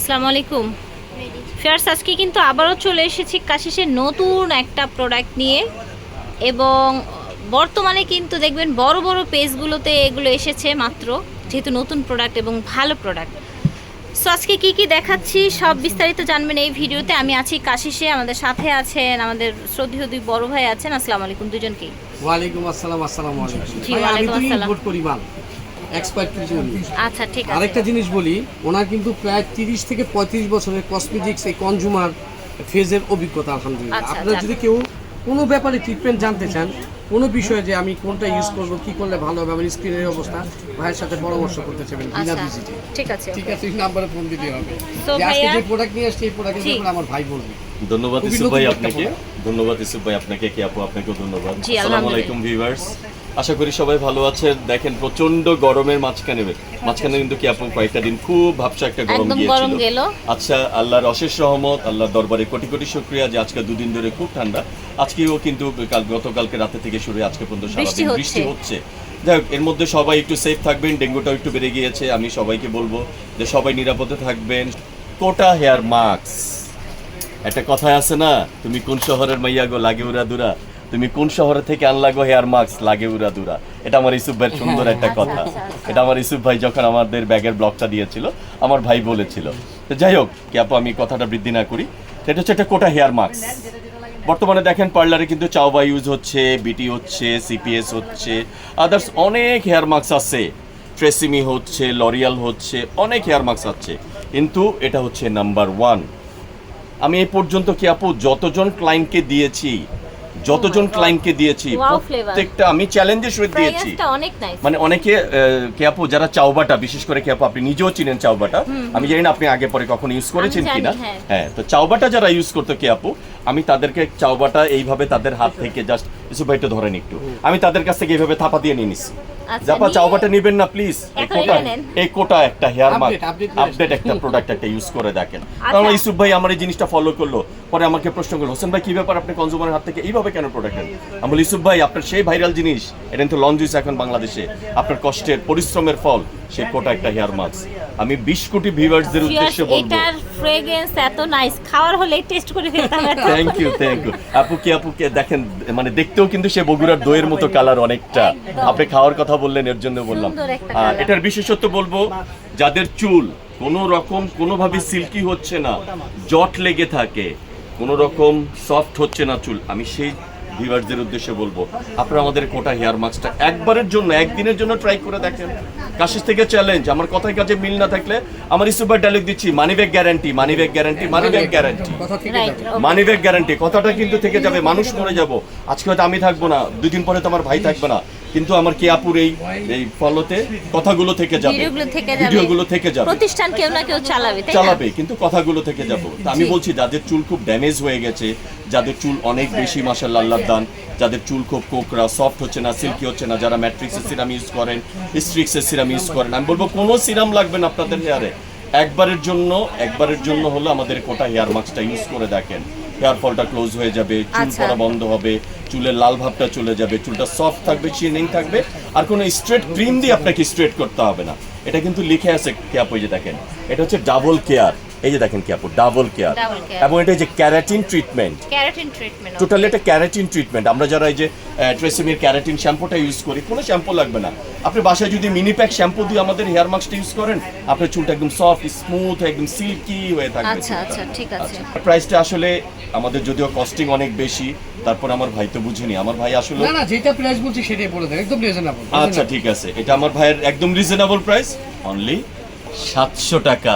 আসসালামু আলাইকুম। ফেয়ার্স আজকে কিন্তু আবারও চলে এসেছি কাশিসের নতুন একটা প্রোডাক্ট নিয়ে এবং বর্তমানে কিন্তু দেখবেন বড় বড় পেজগুলোতে এগুলো এসেছে মাত্র যেহেতু নতুন প্রোডাক্ট এবং ভালো প্রোডাক্ট সো আজকে কি কি দেখাচ্ছি সব বিস্তারিত জানবেন এই ভিডিওতে। আমি আছি কাশিসে আমাদের সাথে আছেন আমাদের শ্রদ্ধেয় দুই বড় ভাই আছেন। আসসালামু আলাইকুম দুজনকেই। ওয়ালাইকুম আসসালাম আসসালামু আলাইকুম। জি, ওয়ালাইকুম আসসালাম। এক্সপার্ট কিছু আচ্ছা ঠিক আছে। আরেকটা জিনিস বলি ওনার কিন্তু প্রায় তিরিশ থেকে পঁয়ত্রিশ বছরের কসমেটিক্স এই কনজুমার ফেজের অভিজ্ঞতা আলহামদুলিল্লাহ। আচ্ছা, আপনারা আচ্ছা। যদি কেউ কোনো ব্যাপারে ট্রিটমেন্ট জানতে চান কোনো বিষয়ে যে আমি কোনটা ইউজ করব কি করলে ভালো হবে আমার স্কিনের অবস্থা ভাইয়ের সাথে পরামর্শ করতে চাইবেন বিনা আচ্ছা ভিজিটে ঠিক আছে ঠিক আছে এই নাম্বারে ফোন দিতে হবে। যে আজকে যে প্রোডাক্ট নিয়ে আসছে এই প্রোডাক্টের। ব্যাপারে আমার ভাই বলবে। ধন্যবাদ ইসুফ ভাই আপনাকে। ধন্যবাদ ইসুফ ভাই আপনাকে কি আপু আপনাকেও ধন্যবাদ। আসসালামু আলাইকুম ভিউয়ার্স আশা করি সবাই ভালো আছেন। দেখেন প্রচণ্ড গরমের মাঝখানে মাঝখানে কিন্তু কি আপু কয়েকটা দিন খুব ভাবসা একটা গরম একদম গরম গিয়েছিল গেল। আচ্ছা আল্লাহর অশেষ রহমত আল্লাহর দরবারে কোটি কোটি শুক্রিয়া যে আজকে দুদিন ধরে খুব ঠান্ডা। আজকেও কিন্তু কাল গতকালকে রাতে থেকে শুরু হয়ে আজকে পর্যন্ত বৃষ্টি সারাদিন হচ্ছে। বৃষ্টি হচ্ছে। যাই হোক এর মধ্যে সবাই একটু সেফ থাকবেন ডেঙ্গুটাও একটু বেড়ে গিয়েছে। আমি সবাইকে বলব যে সবাই নিরাপদে থাকবেন। কোটা হেয়ার মাস্ক। একটা কথায় আছে না তুমি কোন শহরের মাইয়া গো লাগে উড়া দুরা? তুমি কোন শহরে থেকে আনলা গো হেয়ার মাস্ক লাগে উড়া দুরা? এটা আমার ইসুফ ভাইয়ের সুন্দর একটা কথা। এটা আমার ইসুফ ভাই যখন আমাদের ব্যাগের ব্লগটা দিয়েছিল আমার ভাই বলেছিল। তো যাই হোক কি আপু আমি কথাটা বৃদ্ধি না করি। সেটা হচ্ছে একটা কোটা হেয়ার মাস্ক। বর্তমানে দেখেন পার্লারে কিন্তু চাওবা ইউজ হচ্ছে বিটি হচ্ছে সিপিএস হচ্ছে আদার্স অনেক হেয়ার মাস্ক আছে। ট্রেসিমি হচ্ছে লরিয়াল হচ্ছে অনেক হেয়ার মাস্ক আছে। কিন্তু এটা হচ্ছে নাম্বার ওয়ান আমি এই পর্যন্ত কি আপু যতজন ক্লায়েন্টকে দিয়েছি যতজন ক্লায়েন্টকে দিয়েছি Wow flavor. প্রত্যেকটা আমি চ্যালেঞ্জের সহিত দিয়েছি। মানে অনেকে আহ, কে আপু যারা চাওবাটা বিশেষ করে কে আপু আপনি নিজেও চিনেন চাওবাটা আমি জানি না আপনি আগে পরে কখনো ইউজ করেছেন কিনা। হ্যাঁ। হ্যাঁ তো চাওবাটা যারা ইউজ করতো কে আপু আমি তাদেরকে চাওবাটা এইভাবে তাদের হাত থেকে জাস্ট ইসু ভাই একটু ধরেন একটু। আমি তাদের কাছ থেকে এইভাবে থাপা দিয়ে নিয়ে নিছি। জাপা নিয়ে- চাওবাটা নেবেন না প্লিজ এই কোটা এই কোটা একটা হেয়ার মাস্ক আপডেট একটা প্রোডাক্ট একটা ইউজ করে দেখেন। আচ্ছা। কারণ ইসুফ ভাই আমার এই জিনিসটা ফলো করল। পরে আমাকে প্রশ্ন করল হোসেন ভাই কি ব্যাপার? আপনি কনজিউমারের হাত থেকে এইভাবে কেন প্রোডাক্ট নেন? আমি বলি ইসুফ ভাই আপনার সেই ভাইরাল জিনিস এটা কিন্তু লঞ্চ হয়েছে এখন বাংলাদেশে। আপনার কষ্টের পরিশ্রমের ফল সেই কোটা একটা হেয়ার মাস্ক আমি বিশ কোটি ভিউয়ার্সদের উদ্দেশ্যে বলব। এটার ফ্রেগ্রেন্স এত নাইস খাওয়ার হলে টেস্ট করে ফেলতাম। থ্যাংক ইউ থ্যাংক ইউ আপু কি আপু কে দেখেন মানে দেখতেও কিন্তু সে বগুড়ার দইয়ের মতো কালার অনেকটা। আপনি খাওয়ার কথা বললেন এর জন্য বললাম। আর এটার বিশেষত্ব বলব যাদের চুল কোনো রকম কোনোভাবে সিল্কি হচ্ছে না জট লেগে থাকে কোনো রকম সফট হচ্ছে না চুল। আমি সেই ভিউয়ারদের উদ্দেশ্যে বলব আপনারা আমাদের কোটা হেয়ার মাস্কটা একবারের জন্য একদিনের জন্য ট্রাই করে দেখেন। কাশিস থেকে চ্যালেঞ্জ আমার কথায় কাজে মিল না থাকলে আমার সুপার ডায়লগ দিচ্ছি money back guarantee money back guarantee money back guarantee money back guarantee কথাটা কিন্তু থেকে যাবে মানুষ মরে যাব। আজকে হয়তো আমি থাকব না দুদিন পরে তো আমার ভাই থাকবে না। কিন্তু আমার কেয়াপুর এই এই ফলোতে কথাগুলো থেকে যাবে? ভিডিওগুলো থেকে যাবে। ভিডিওগুলো থেকে যাবে। প্রতিষ্ঠান কেউ না কেউ চালাবে তাই চালাবে কিন্তু কথাগুলো থেকে যাব। তো আমি বলছি যাদের চুল খুব ড্যামেজ হয়ে গেছে যাদের চুল অনেক বেশি মাসাল্লাহ আল্লাহর দান যাদের চুল খুব কোকরা সফট হচ্ছে না সিল্কি হচ্ছে না যারা ম্যাট্রিক্সের সিরাম ইউজ করেন স্ট্রিক্সের সিরাম ইউজ করেন আমি বলব কোনো সিরাম লাগবে না আপনাদের হেয়ারে একবারের জন্য একবারের জন্য হলো আমাদের কোটা হেয়ার মাস্কটা ইউজ করে দেখেন। হেয়ার ফলটা ক্লোজ হয়ে যাবে চুল আচ্ছা। পড়া বন্ধ হবে চুলের লাল ভাবটা চলে যাবে চুলটা সফট থাকবে চিনিং থাকবে আর কোনো স্ট্রেট ক্রিম দিয়ে আপনাকে স্ট্রেট করতে হবে না এটা কিন্তু লিখে আছে ক্যাপ ওই যে দেখেন এটা হচ্ছে ডাবল কেয়ার এই যে দেখেন কি আপু ডাবল কেয়ার এবং এটা যে keratin treatment keratin treatment totally এটা ক্যারাটিন ট্রিটমেন্ট আমরা যারা এই যে ট্রেসিমির ক্যারাটিন শ্যাম্পুটা ইউজ করি কোনো শ্যাম্পু লাগবে না। আপনি বাসায় যদি মিনি প্যাক শ্যাম্পু দিয়ে আমাদের হেয়ার মাস্কটা ইউজ করেন আপনার চুলটা একদম সফট স্মুথ একদম সিল্কি হয়ে থাকবে আচ্ছা, আচ্ছা, ঠিক আছে। প্রাইসটা আসলে আমাদের যদিও কস্টিং অনেক বেশি তারপর আমার ভাই তো বুঝেনি। আমার ভাই আসলে না না যেটা প্রাইস বলছি সেটাই বলে দেন একদম রিজনেবল আচ্ছা ঠিক আছে। এটা আমার ভাইয়ের একদম রিজনেবল প্রাইস অনলি সাতশো টাকা।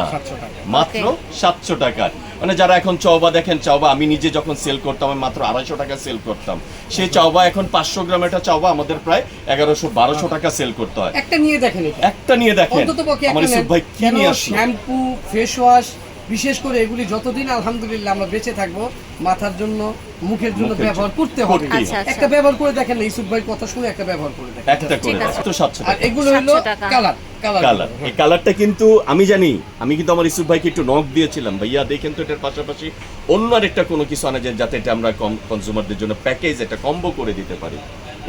মাত্র সাতশো টাকা। মানে যারা এখন চাওবা দেখেন চাওবা আমি নিজে যখন সেল করতাম আমি মাত্র আড়াইশো টাকা সেল করতাম। সেই চাওবা এখন পাঁচশো গ্রাম একটা চাওবা আমাদের প্রায় এগারোশো বারোশো টাকা সেল করতে হয়। একটা নিয়ে দেখেন একটা নিয়ে দেখেন। আমার ইসুফ ভাই কি নিয়ে আসলো? শ্যাম্পু ফেস ওয়াশ বিশেষ করে এগুলি যতদিন আলহামদুলিল্লাহ আমরা বেঁচে থাকব মাথার জন্য মুখের জন্য ব্যবহার করতে হবে। আচ্ছা, আচ্ছা। একটা ব্যবহার করে দেখেন ইসুফ ভাই কথা শুনে একটা ব্যবহার করে দেখেন। একটা করে তো সাতশো আর এগুলো হলো কালার। কালার এই কালারটা কিন্তু আমি জানি আমি কিন্তু আমার ইসুফ ভাইকে একটু নক দিয়েছিলাম। ভাইয়া দেখেন তো এটার পাশাপাশি অন্য আরেকটা কোনো কিছু আনা যায় যাতে এটা আমরা কম কনজিউমারদের জন্য প্যাকেজ কম্বো করে দিতে পারি।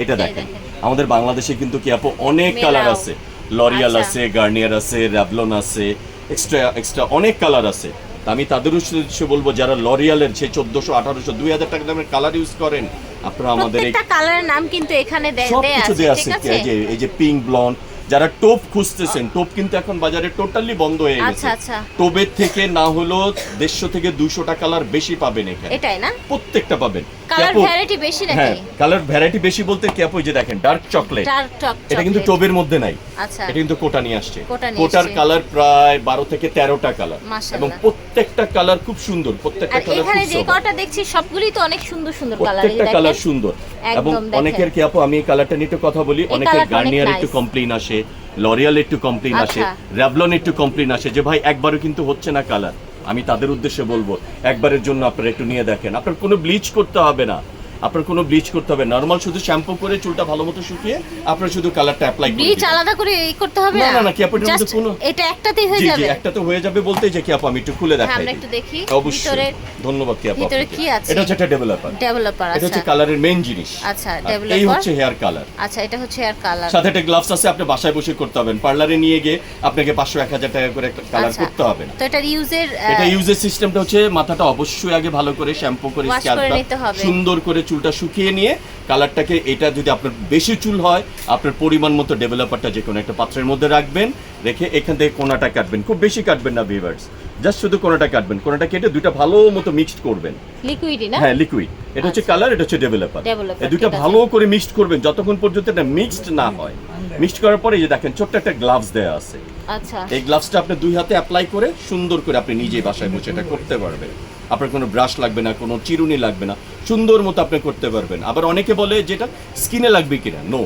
এটা দেখেন। আমাদের বাংলাদেশে কিন্তু কি আপু অনেক কালার আছে। লরিয়াল আচ্ছা। আছে গার্নিয়ার আছে র্যাভলন আছে এক্সট্রা এক্সট্রা অনেক কালার আছে। আমি তাদের উদ্দেশ্যে বলব যারা লরিয়ালের সেই চোদ্দশো আঠারোশো দুই হাজার টাকা দামের কালার ইউজ করেন আপনারা আমাদের এই কালারের নাম কিন্তু এখানে দেয়া আছে ঠিক আছে আছে? এই যে এই যে পিঙ্ক ব্লন্ড যারা টোপ খুঁজতেছেন টোপ কিন্তু এখন বাজারে টোটালি বন্ধ হয়ে গেছে। আচ্ছা, আচ্ছা। টোপের থেকে না হলো দেড়শো থেকে দুশোটা কালার বেশি পাবেন এখানে। এটাই না? প্রত্যেকটা পাবেন। কালার ভ্যারাইটি বেশি হ্যাঁ কালার ভ্যারাইটি বেশি বলতে ক্যাপো যে দেখেন ডার্ক চকলেট ডার্ক এটা কিন্তু টোবের মধ্যে নাই। আচ্ছা। এটা কিন্তু কোটা নিয়ে আসছে। কোটার কালার প্রায় বারো থেকে তেরোটা কালার এবং প্রত্যেকটা কালার খুব সুন্দর প্রত্যেকটা কালার এখানে যে কটা দেখছি সবগুলি তো অনেক সুন্দর সুন্দর কালার প্রত্যেকটা কালার সুন্দর। এবং অনেকের আমি এই কালারটা নিয়ে একটু কথা বলি অনেকের গার্নিয়ার একটু আসে লরিয়াল একটু কমপ্লেন আসে আচ্ছা। র্যাভলন একটু কমপ্লেন আসে যে ভাই একবারও কিন্তু হচ্ছে না কালার আমি তাদের উদ্দেশ্যে বলব, একবারের জন্য আপনারা একটু নিয়ে দেখেন। আপনার কোনো ব্লিচ করতে হবে না। আপনার কোনো ব্লিচ করতে হবে নর্মাল শুধু শ্যাম্পু করে চুলটা ভালো মতো শুকিয়ে আপনার শুধু কালারটা অ্যাপ্লাই করে ব্লিচ আলাদা করে এই করতে হবে না, না না, কি আপনার মধ্যে কোনো- এটা একটাতেই হয়ে জি জি যাবে। একটা তো হয়ে যাবে বলতে যে কি আপু আমি একটু খুলে হ্যাঁ, দেখাই আমরা একটু দেখি। অবশ্যই। ভিতরে ধন্যবাদ কি আপু ভিতরে কি আছে? এটা হচ্ছে একটা ডেভেলপার ডেভেলোপার এটা আচ্ছা। হচ্ছে কালারের মেইন জিনিস। আচ্ছা, আর এই হচ্ছে হেয়ার কালার আচ্ছা এটা হচ্ছে আর কালার সাথে একটা গ্লাভস আছে আপনি বাসায় বসে করতে হবেন। পার্লারে নিয়ে গিয়ে আপনাকে পাঁচশো এক হাজার টাকা করে একটা কালার আচ্ছা। করতে হবে। না তো এটার ইউজের এটা ইউজের সিস্টেমটা হচ্ছে মাথাটা অবশ্যই আগে ভালো করে শ্যাম্পু করে স্ক্যাল্পটা। সুন্দর করে চুলটা শুকিয়ে নিয়ে কালারটাকে এটা যদি আপনার বেশি চুল হয় আপনার পরিমাণ মতো ডেভেলপারটা যে কোনো একটা পাত্রের মধ্যে রাখবেন রেখে এখান থেকে কোনাটা কাটবেন। খুব বেশি কাটবেন না ভিভার্স জাস্ট শুধু কোনাটা কাটবেন। কোনাটা কেটে দুইটা ভালো মতো মিক্সড করবেন। লিকুইডই না? হ্যাঁ লিকুইড এটা হচ্ছে কালার এটা হচ্ছে ডেভেলপার এই দুটো ভালো করে মিক্সড করবেন যতক্ষণ পর্যন্ত এটা মিক্সড না হয়। মিক্সড করার পরে যে দেখেন ছোট্ট একটা গ্লাভস দেওয়া আছে। আচ্ছা। এই গ্লাভসটা আপনি দুই হাতে অ্যাপ্লাই করে সুন্দর করে আপনি নিজেই বাসায় বসে এটা করতে পারবেন। আপনার কোনো ব্রাশ লাগবে না কোনো চিরুনি লাগবে না। সুন্দর মতো আপনি করতে পারবেন। আবার অনেকে বলে যেটা স্কিনে লাগবে কিনা? নো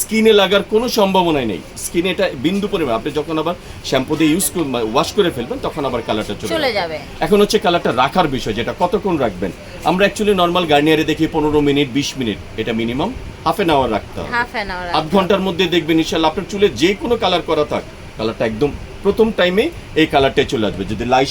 স্কিনে লাগার কোনো সম্ভাবনাই নেই। স্কিনে এটা বিন্দু পরিমাণ আপনি যখন আবার শ্যাম্পু দিয়ে ইউজ ওয়াশ করে ফেলবেন তখন আবার কালারটা চলে যাবে। এখন হচ্ছে কালারটা রাখার বিষয় যেটা কতক্ষণ রাখবেন? আমরা অ্যাকচুয়ালি নর্মাল গার্নিয়ারে দেখি পনেরো মিনিট বিশ মিনিট। এটা মিনিমাম হাফ এন আওয়ার রাখতে হবে। অ্যান আধ ঘণ্টার মধ্যে দেখবেন ইনশাল্লাহ আপনার চুলে যে কোনো কালার করা থাক কালারটা একদম প্রথম টাইমে এই কালারটাই চলে আসবে। যদি লাইট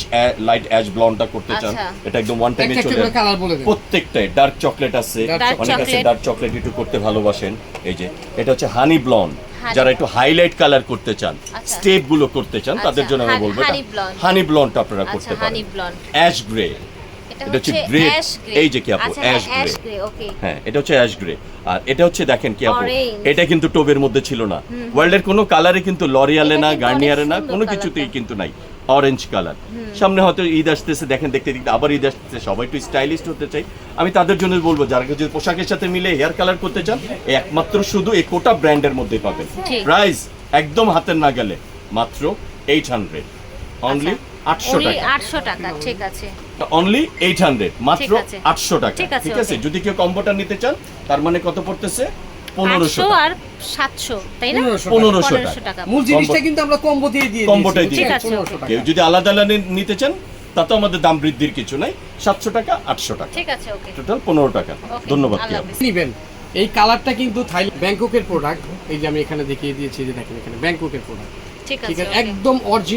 লাইট অ্যাশ ব্লন্ডটা করতে চান আচ্ছা। এটা একদম ওয়ান টাইমে চলে আসবে। প্রত্যেকটাই ডার্ক চকলেট আছে অনেক আছে ডার্ক চকলেট একটু করতে ভালোবাসেন। এই যে এটা হচ্ছে হানি ব্লন্ড যারা একটু হাইলাইট কালার করতে চান আচ্ছা। স্টেপগুলো করতে চান তাদের আচ্ছা, জন্য আমি বলব। হানি ব্লন্ড আপনারা আচ্ছা করতে পারেন। অ্যাশ গ্রে এটা হচ্ছে গ্রে এই যে কি আপু, আচ্ছা অ্যাশ গ্রে হ্যাঁ এটা হচ্ছে অ্যাশ গ্রে আর এটা হচ্ছে দেখেন কি আপু এটা কিন্তু টোবের মধ্যে ছিল না। ওয়ার্ল্ডের কোনো কালারে কিন্তু লরিয়ালে না গার্নিয়ারে না কোনো কিছুতেই কিন্তু নাই। অরেঞ্জ কালার সামনে হয়তো ঈদ আসতেছে দেখেন দেখতে দেখতে আবার ঈদ আসতেছে। সবাই একটু স্টাইলিস্ট হতে চাই। আমি তাদের জন্য বলব যারা যদি পোশাকের সাথে মিলে হেয়ার কালার করতে চান একমাত্র শুধু এই কোটা ব্র্যান্ডের মধ্যে পাবেন। প্রাইস একদম হাতের না গেলে মাত্র এইট হান্ড্রেড অনলি আটশো অনলি টাকা। আটশো টাকা ঠিক আছে। অনলি এইট হান্ড্রেড মাত্র ঠিক আছে। আটশো টাকা। ঠিক আছে. যদি কেউ কম্বোটা নিতে চান তার মানে কত পড়তেছে? পনেরোশো আটশো আর সাতশো তাই না? 1500 পনেরোশো পনেরোশো টাকা। টাকা। মূল জিনিসটা কিন্তু আমরা কম্বো দিয়ে দিয়ে কম্বোটাই দিয়ে ঠিক আছে, বুঝছেন? okay. 1500 কেউ যদি আলাদা আলাদা নিতে চান তাতেও আমাদের দাম বৃদ্ধির কিছু নাই। সাতশো টাকা আটশো টাকা। ঠিক আছে ওকে টোটাল পনেরো টাকা। ধন্যবাদ। নিবেন। এই কালারটা কিন্তু থাই ব্যাংককের প্রোডাক্ট এই যে আমি এখানে দেখিয়ে দিয়েছি যে দেখেন এখানে ব্যাংককের প্রোডাক্ট ঠিক আছে. একদম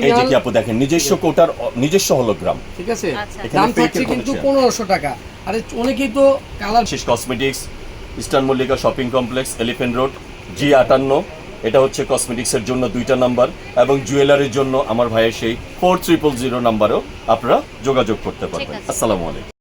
এই যে কি আপু দেখেন নিজস্ব কোটার নিজস্ব হলোগ্রাম ঠিক আছে আচ্ছা। দাম থাকছে কিন্তু কোনো পনেরোশো টাকা। আরে অনেকেই তো কালার শেষ cosmetics eastern Mallika shopping complex elephant road G আটান্ন। এটা হচ্ছে কসমেটিক্সের জন্য দুইটা নাম্বার এবং জুয়েলারির জন্য আমার ভাইয়ের সেই ফোর ট্রিপল জিরো নাম্বারও আপনারা যোগাযোগ করতে পারবেন। আসসালামু আলাইকুম।